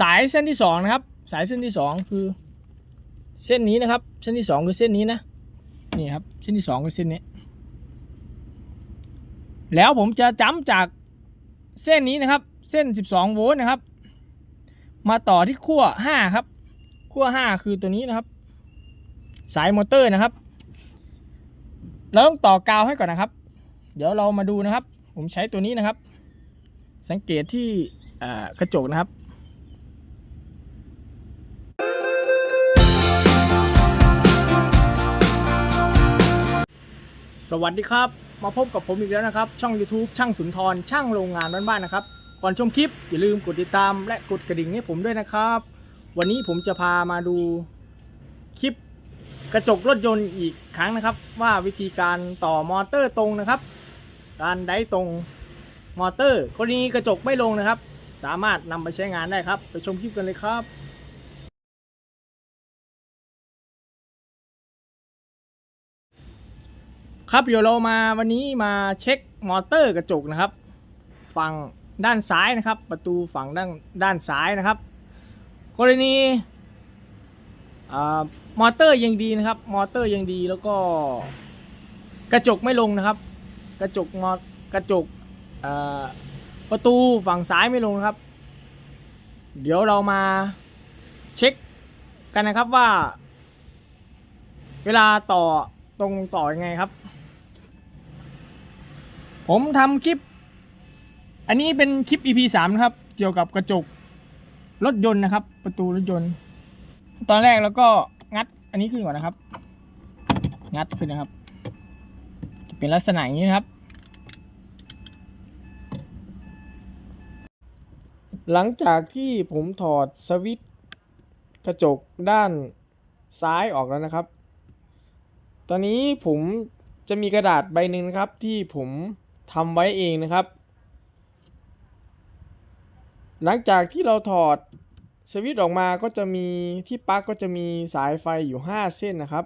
สายเส้นที่สองนะครับ สายเส้นที่สองคือ เส้นนี้นะครับ เส้นที่สองคือเส้นนี้นะนี่ครับ เส้นที่สองคือเส้นนี้ แล้วผมจะจ้ำจากเส้นนี้นะครับ เส้น 12 โวลต์นะครับ มาต่อที่ขั้ว5ครับขั้ว5คือตัวนี้นะครับ สายมอเตอร์นะครับเราต้องต่อกาวให้ก่อนนะครับ เดี๋ยวเรามาดูนะครับ ผมใช้ตัวนี้นะครับ สังเกตที่กระจกนะครับ สวัสดีครับ มาพบกับผมอีกแล้วนะครับ ช่อง YouTube ช่างสุนทรช่างโรงงานบ้านๆนะครับ ก่อนชมคลิป อย่าลืมกดติดตามและกดกระดิ่งให้ผมด้วยนะครับ วันนี้ผมจะพามาดูคลิปกระจกรถยนต์อีกครั้งนะครับ ว่าวิธีการต่อมอเตอร์ตรงนะครับ การไดตรงมอเตอร์กรณีกระจกไม่ลงนะครับ สามารถนำไปใช้งานได้ครับ ไปชมคลิปกันเลยครับ ครับเดี๋ยวเรามาวันนี้มาเช็คมอเตอร์กระจกนะครับ ฝั่งด้านซ้ายนะครับ ประตูฝั่งด้านด้านซ้ายนะครับ กรณีอมอเตอร์ยังดีนะครับ มอเตอร์ยังดีแล้วก็กระจกไม่ลงนะครับ กระจกมอกระจกประตูฝั่งซ้ายไม่ลงครับ เดี๋ยวเรามาเช็คกันนะครับว่า เวลาต่อตรงต่อยังไงครับ ผมทำคลิป อันนี้เป็นคลิป EP สามนะครับ เกี่ยวกับกระจกรถยนต์นะครับ ประตูรถยนต์ ตอนแรกแล้วก็งัดอันนี้ขึ้นก่อนนะครับ งัดขึ้นนะครับ เป็นลักษณะอย่างนี้นะครับ หลังจากที่ผมถอดสวิตช์กระจกด้านซ้ายออกแล้วนะครับ ตอนนี้ผมจะมีกระดาษใบหนึ่งนะครับที่ผม ทำไว้เองนะครับ หลังจากที่เราถอดสวิตช์ออกมาก็จะมีที่ปลั๊กก็จะมีสายไฟอยู่ 5 เส้นนะครับ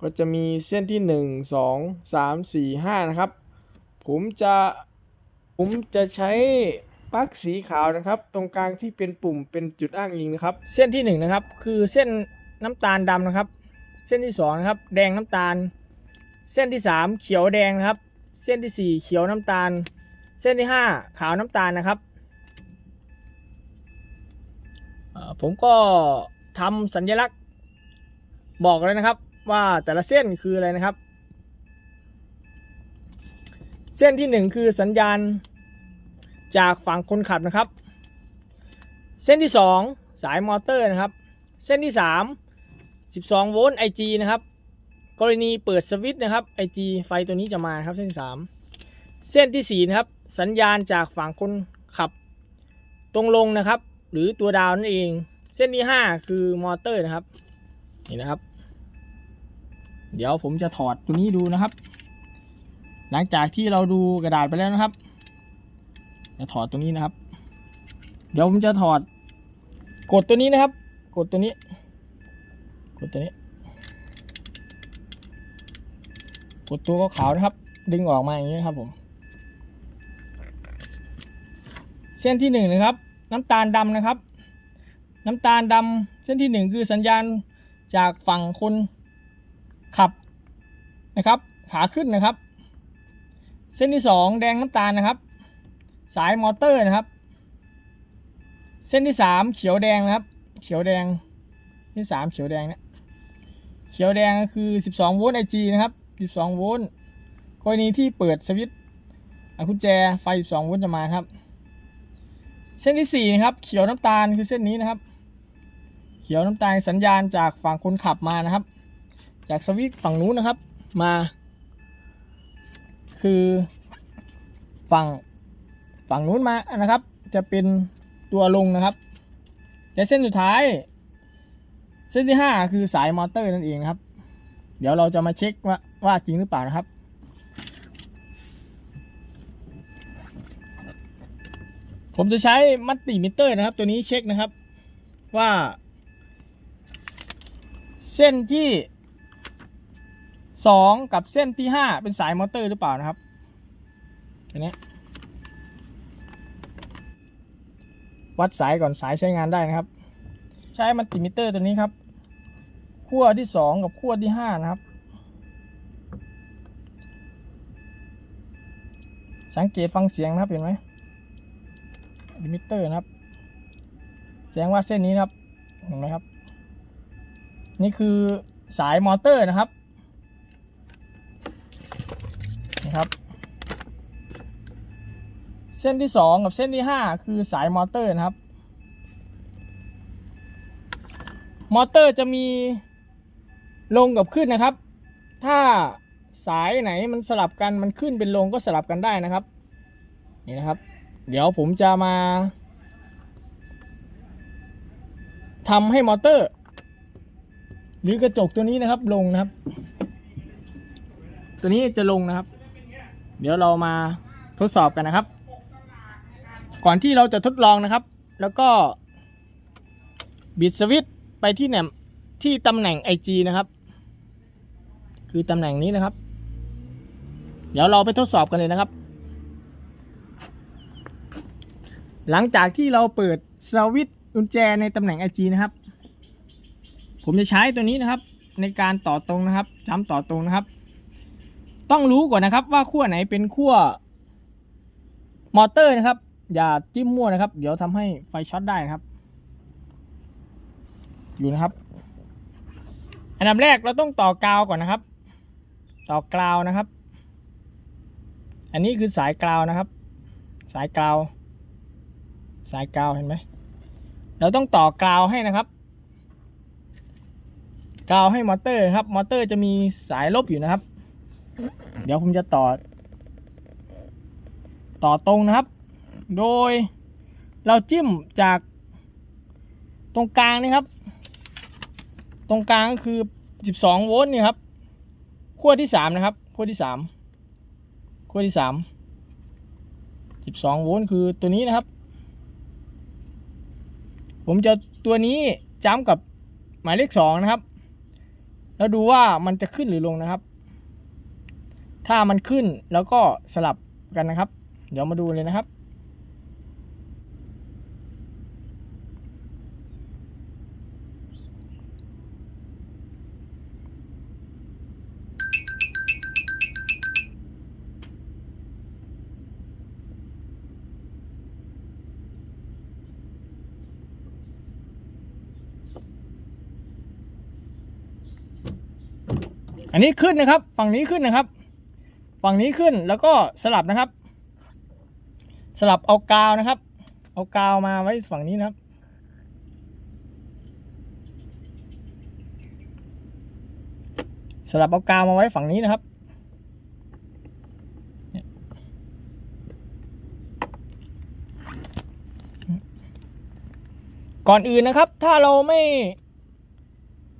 ก็จะมีเส้นที่ 1 2 3 4 5 นะครับ ผมจะผมจะใช้ปลั๊กสีขาวนะครับ ตรงกลางที่เป็นปุ่มเป็นจุดอ้างอิงนะครับ เส้นที่ 1 นะครับ คือเส้นน้ำตาลดำนะครับ เส้นที่2นะครับ แดงน้ำตาล เส้นที่ 3 เขียวแดงนะครับ เส้นที่ 4 เขียวน้ำตาล เส้นที่ 5 ขาวน้ำตาลนะครับ ผมก็ทำสัญลักษณ์บอกเลยนะครับว่าแต่ละเส้นคืออะไรนะครับ เส้นที่ 1 คือสัญญาณจากฝั่งคนขับนะครับ เส้นที่ 2 สายมอเตอร์นะครับ เส้นที่ 3 12 โวลต์ IG นะครับ กรณีเปิดสวิตช์นะครับ IG ไฟตัวนี้จะมาครับเส้นที่3เส้นที่ 4 นะครับ สัญญาณจากฝั่งคนขับ ตรงลงนะครับ หรือตัวดาวนั่นเอง เส้นที่ 5 คือมอเตอร์นะครับ นี่นะครับ เดี๋ยวผมจะถอดตัวนี้ดูนะครับ หลังจากที่เราดูกระดาษไปแล้วนะครับจะถอดตัวนี้นะครับ เดี๋ยวผมจะถอด กดตัวนี้นะครับ กดตัวนี้ กดตัวนี้ ก ดตัวขาวๆนะครับ ดึงออกมาอย่างนี้นครับผม เส้นที่หนึ่งนะครับ น้ำตาลดำนะครับ น้ำตาลดำเส้นที่หนึ่งคือสัญญาณจากฝั่งคนขับนะครับ ขาขึ้นนะครับ เส้นที่สองแดงน้ำตาลนะครับ สายมอเตอร์นะครับ เส้นที่สามเขียวแดงนะครับ เขียวแดงที่สามเขียวแดงเนี่ยเขียวแดงก็คือ 12 โวลต์ไอจีนะครับ 12 โวลต์กรณีที่เปิดสวิตช์อะกุญแจไฟ 12 โวลต์จะมาครับ เส้นที่ 4 นะครับ เขียวน้ำตาลคือเส้นนี้นะครับ เขียวน้ำตาลสัญญาณจากฝั่งคนขับมานะครับ จากสวิตช์ฝั่งนู้นนะครับมา คือฝั่งฝั่งนู้นมานะครับ จะเป็นตัวลงนะครับและเส้นสุดท้าย เส้นที่ 5 คือสายมอเตอร์นั่นเองครับ เดี๋ยวเราจะมาเช็คว่า ว่าจริงหรือเปล่านะครับ ผมจะใช้มัลติมิเตอร์นะครับ ตัวนี้เช็คนะครับว่า เส้นที่ 2 กับเส้นที่ 5 เป็นสายมอเตอร์หรือเปล่านะครับอันนี้วัดสายก่อนสายใช้งานได้นะครับ ใช้มัลติมิเตอร์ตัวนี้ครับขั้วที่สองกับขั้วที่ห้านะครับ สังเกตฟังเสียงนะครับเห็นไหมลิมิเตอร์นะครับ แสดงว่าเส้นนี้นะครับเห็นไหมครับ นี่คือสายมอเตอร์นะครับนะครับ เส้นที่สองกับเส้นที่ห้าคือสายมอเตอร์นะครับ มอเตอร์จะมีลงกับขึ้นนะครับ ถ้า สายไหนมันสลับกันมันขึ้นเป็นลงก็สลับกันได้นะครับนี่นะครับ เดี๋ยวผมจะมาทำให้มอเตอร์ หรือกระจกตัวนี้นะครับลงนะครับ ตัวนี้จะลงนะครับ เดี๋ยวเรามาทดสอบกันนะครับ ก่อนที่เราจะทดลองนะครับ แล้วก็บิดสวิตไปที่แหนมที่ตำแหน่ง IG นะครับ คือตำแหน่งนี้นะครับ เดี๋ยวเราไปทดสอบกันเลยนะครับ หลังจากที่เราเปิดสวิตช์กุญแจในตำแหน่ง IG นะครับ ผมจะใช้ตัวนี้นะครับ ในการต่อตรงนะครับจ้ำต่อตรงนะครับ ต้องรู้ก่อนนะครับว่าขั้วไหนเป็นขั้วมอเตอร์นะครับ อย่าจิ้มมั่วนะครับ เดี๋ยวทำให้ไฟช็อตได้นะครับ อยู่นะครับ อันดับแรกเราต้องต่อกาวก่อนนะครับ ต่อกาวนะครับ อันนี้คือสายกราวนะครับ สายกราว สายกราวเห็นไหมเราต้องต่อกราวให้นะครับกราวให้มอเตอร์ครับ มอเตอร์จะมีสายลบอยู่นะครับ เดี๋ยวผมจะต่อ ต่อตรงนะครับ โดยเราจิ้มจากตรงกลางนะครับ ตรงกลางคือ 12 โวลต์นี่ครับขั้วที่ 3 นะครับขั้วที่ 3 ขั้วที่3 12โวลต์คือตัวนี้นะครับ ผมจะตัวนี้จ้ำกับหมายเลข2นะครับ แล้วดูว่ามันจะขึ้นหรือลงนะครับ ถ้ามันขึ้นแล้วก็สลับกันนะครับ เดี๋ยวมาดูเลยนะครับ อันนี้ขึ้นนะครับ ฝั่งนี้ขึ้นนะครับ ฝั่งนี้ขึ้นแล้วก็สลับนะครับ สลับเอากาวนะครับ เอากาวมาไว้ฝั่งนี้นะครับ สลับเอากาวมาไว้ฝั่งนี้นะครับก่อนอื่นนะครับ ถ้าเราไม่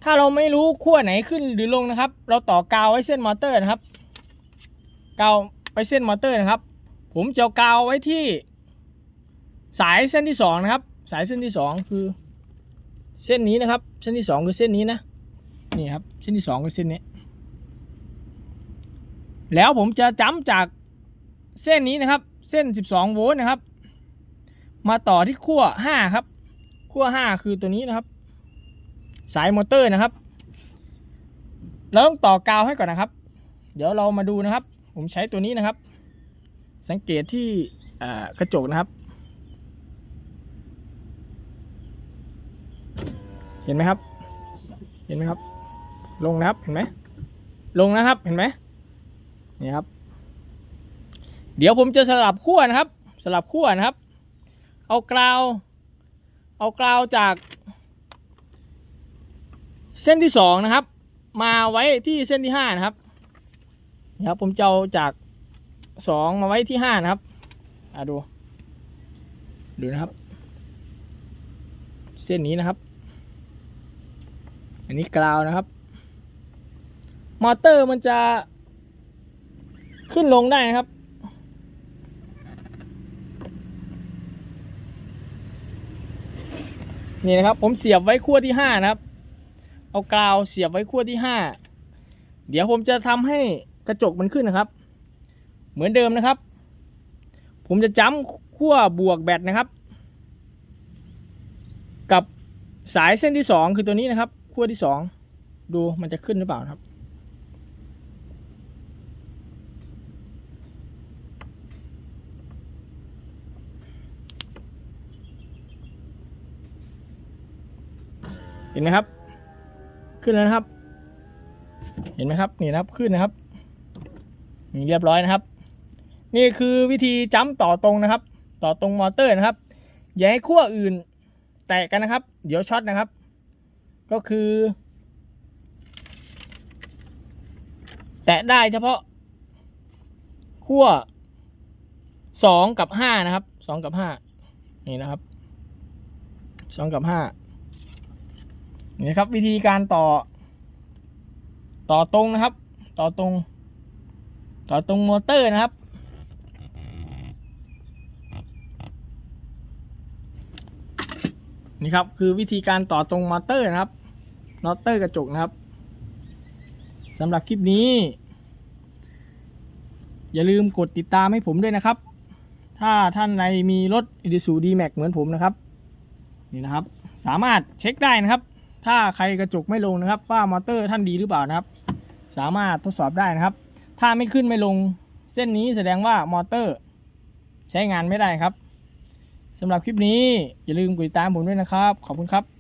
ถ้าเราไม่รู้ขั้วไหนขึ้นหรือลงนะครับ เราต่อกาวไว้เส้นมอเตอร์นะครับ กาวไปเส้นมอเตอร์นะครับ ผมจะกาวไว้ที่ สายเส้นที่สองนะครับ สายเส้นที่สองคือ เส้นนี้นะครับ เส้นที่สองคือเส้นนี้นะนี่ครับเส้นที่สองคือเส้นนี้ แล้วผมจะจ้ำจากเส้นนี้นะครับ เส้น 12 โวลต์นะครับ มาต่อที่ขั้ว5ครับขั้ว5คือตัวนี้นะครับ สายมอเตอร์นะครับเราต้องต่อกาวให้ก่อนนะครับ เดี๋ยวเรามาดูนะครับ ผมใช้ตัวนี้นะครับ สังเกตที่กระจกนะครับ เห็นไหมครับ เห็นไหมครับ ลงนะครับเห็นไหมลงนะครับเห็นไหมนี่ครับ เดี๋ยวผมจะสลับขั้วนะครับ สลับขั้วนะครับ เอากราว เอากราวจาก เส้นที่สองนะครับ มาไว้ที่เส้นที่ห้านะครับนี่ครับ ผมจะเอาจากสองมาไว้ที่ห้านะครับอ่าดู ดูนะครับ เส้นนี้นะครับ อันนี้กราวนะครับ มอเตอร์มันจะขึ้นลงได้นะครับนี่นะครับ ผมเสียบไว้ขั้วที่ห้านะครับ เอากาวเสียบไว้ขั้วที่ห้าเดี๋ยวผมจะทำให้กระจกมันขึ้นนะครับ เหมือนเดิมนะครับ ผมจะจ้ำขั้วบวกแบตนะครับ กับสายเส้นที่สองคือตัวนี้นะครับขั้วที่สองดูมันจะขึ้นหรือเปล่าครับเห็นไหมครับ ขึ้นแล้วนะครับ เห็นไหมครับนี่นะครับขึ้นนะครับนี่เรียบร้อยนะครับ นี่คือวิธีจ้ำต่อตรงนะครับ ต่อตรงมอเตอร์นะครับ อย่าให้ขั้วอื่น แตกกันนะครับ เดี๋ยวช็อตนะครับ ก็คือ แตะได้เฉพาะขั้วสองกับห้านะครับสองกับห้านี่นะครับสองกับห้า นี่ครับ วิธีการต่อ ต่อตรงนะครับ ต่อตรง ต่อตรงมอเตอร์นะครับ นี่ครับคือวิธีการต่อตรงมอเตอร์นะครับมอเตอร์กระจกนะครับสำหรับคลิปนี้ อย่าลืมกดติดตามให้ผมด้วยนะครับ ถ้าท่านในมีรถ i s u d m a x เหมือนผมนะครับ นี่นะครับ สามารถเช็คได้นะครับ ถ้าใครกระจกไม่ลงนะครับ ว่ามอเตอร์ท่านดีหรือเปล่านะครับ สามารถทดสอบได้นะครับ ถ้าไม่ขึ้นไม่ลงเส้นนี้แสดงว่ามอเตอร์ ใช้งานไม่ได้ครับสำหรับคลิปนี้อย่าลืมกดติดตามผมด้วยนะครับ ขอบคุณครับ